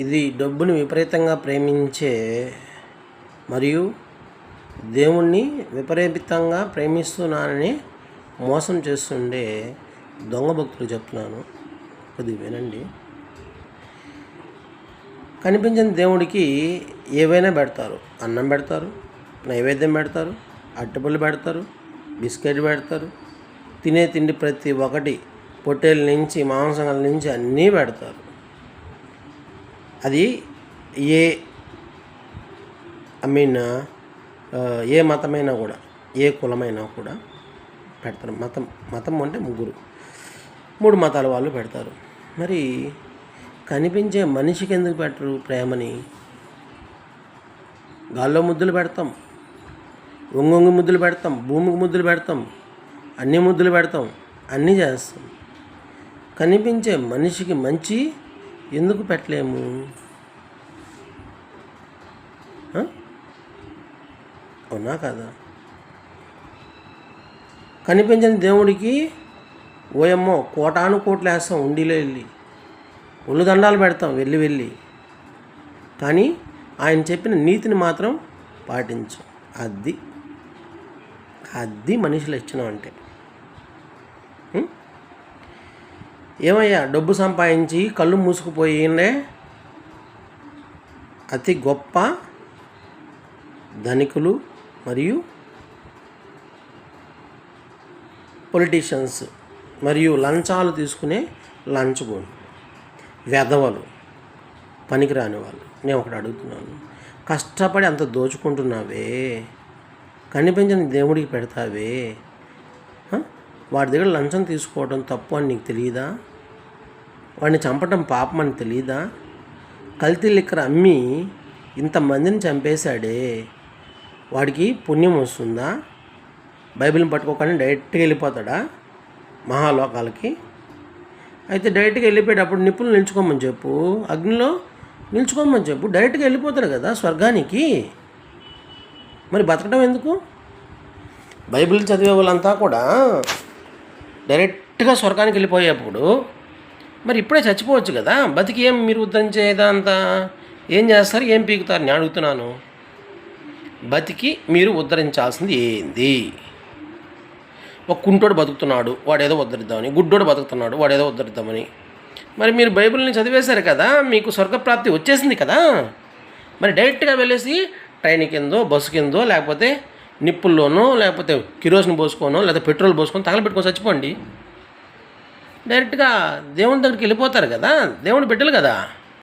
ఇది డబ్బుని విపరీతంగా ప్రేమించే మరియు దేవుణ్ణి విపరీతంగా ప్రేమిస్తున్నానని మోసం చేస్తుండే దొంగ భక్తులు చెప్తున్నాను. కొద్దిగా వినండి. కనిపించిన దేవుడికి ఏవైనా పెడతారు. అన్నం పెడతారు నైవేద్యం పెడతారు అట్టుపళ్ళు పెడతారు బిస్కెట్ పెడతారు తినే తిండి ప్రతి ఒక్కటి పొట్టేల నుంచి మాంసాల నుంచి అన్నీ పెడతారు. అది ఏ ఐ మీన్ ఏ మతమైనా కూడా ఏ కులమైనా కూడా పెడతారు. మతం మతం అంటే ముగ్గురు. మూడు మతాల వాళ్ళు పెడతారు. మరి కనిపించే మనిషికి ఎందుకు పెట్టరు ప్రేమని? గాల్లో ముద్దులు పెడతాం. ఒంగొంగు ముద్దులు పెడతాం. భూమికి ముద్దులు పెడతాం. అన్ని ముద్దులు పెడతాం. అన్నీ చేస్తాం. కనిపించే మనిషికి మంచి ఎందుకు పెట్టలేము? అవునా కదా? కనిపించని దేవుడికి ఓయమ్మో కోటాను కోట్లు వేస్తాం ఉండిలో వెళ్ళి. ఒళ్ళు దండాలు పెడతాం వెళ్ళి వెళ్ళి. కానీ ఆయన చెప్పిన నీతిని మాత్రం పాటించు. అది అది మనుషులు ఇచ్చిన అంటే ఏమయ్యా డబ్బు సంపాదించి కళ్ళు మూసుకుపోయిండే అతి గొప్ప ధనికులు మరియు పొలిటీషియన్స్ మరియు లంచాలు తీసుకునే లంచగోళ్ళు వెధవలు పనికిరాని వాళ్ళు. నేను ఒకటి అడుగుతున్నాను. కష్టపడి అంత దోచుకుంటున్నావే? కనిపించని దేవుడికి పెడతావే? వాడి దగ్గర లంచం తీసుకోవడం తప్పు అని నీకు తెలియదా వాడిని చంపడం పాపం అని తెలియదా కల్తీ లిక్కర్ అమ్మి ఇంతమందిని చంపేశాడే. వాడికి పుణ్యం వస్తుందా? బైబిల్ని పట్టుకోకుండా డైరెక్ట్గా వెళ్ళిపోతాడా మహాలోకాలకి? అయితే డైరెక్ట్గా వెళ్ళిపోయేటప్పుడు నిప్పులు నిల్చుకోమని చెప్పు. అగ్నిలో నిల్చుకోమని చెప్పు. డైరెక్ట్గా వెళ్ళిపోతాడు కదా స్వర్గానికి. మరి బతకడం ఎందుకు? బైబిల్ చదివే వాళ్ళంతా కూడా డైరెక్ట్గా స్వర్గానికి వెళ్ళిపోయేప్పుడు మరి ఇప్పుడే చచ్చిపోవచ్చు కదా బతికి ఏం మీరు ఉద్ధరించేదంతా ఏం చేస్తారు? ఏం పీకుతారు? నేను అడుగుతున్నాను. బతికి మీరు ఉద్ధరించాల్సింది ఏంది? ఒక కుంటోడు బతుకుతున్నాడు వాడేదో ఉద్ధరిద్దామని. గుడ్డోడు బతుకుతున్నాడు వాడేదో ఉద్ధరిద్దామని. మరి మీరు బైబిల్ని చదివేశారు కదా మీకు స్వర్గప్రాప్తి వచ్చేసింది కదా? మరి డైరెక్ట్గా వెళ్ళేసి ట్రైన్ కిందో బస్సు కిందో లేకపోతే నిప్పుల్లోనో లేకపోతే కిరోసిన్ పోసుకోనో లేకపోతే పెట్రోల్ పోసుకొని తగలబెట్టుకొని చచ్చిపోండి. డైరెక్ట్గా దేవుని దగ్గరికి వెళ్ళిపోతారు కదా. దేవుని బిడ్డలు కదా.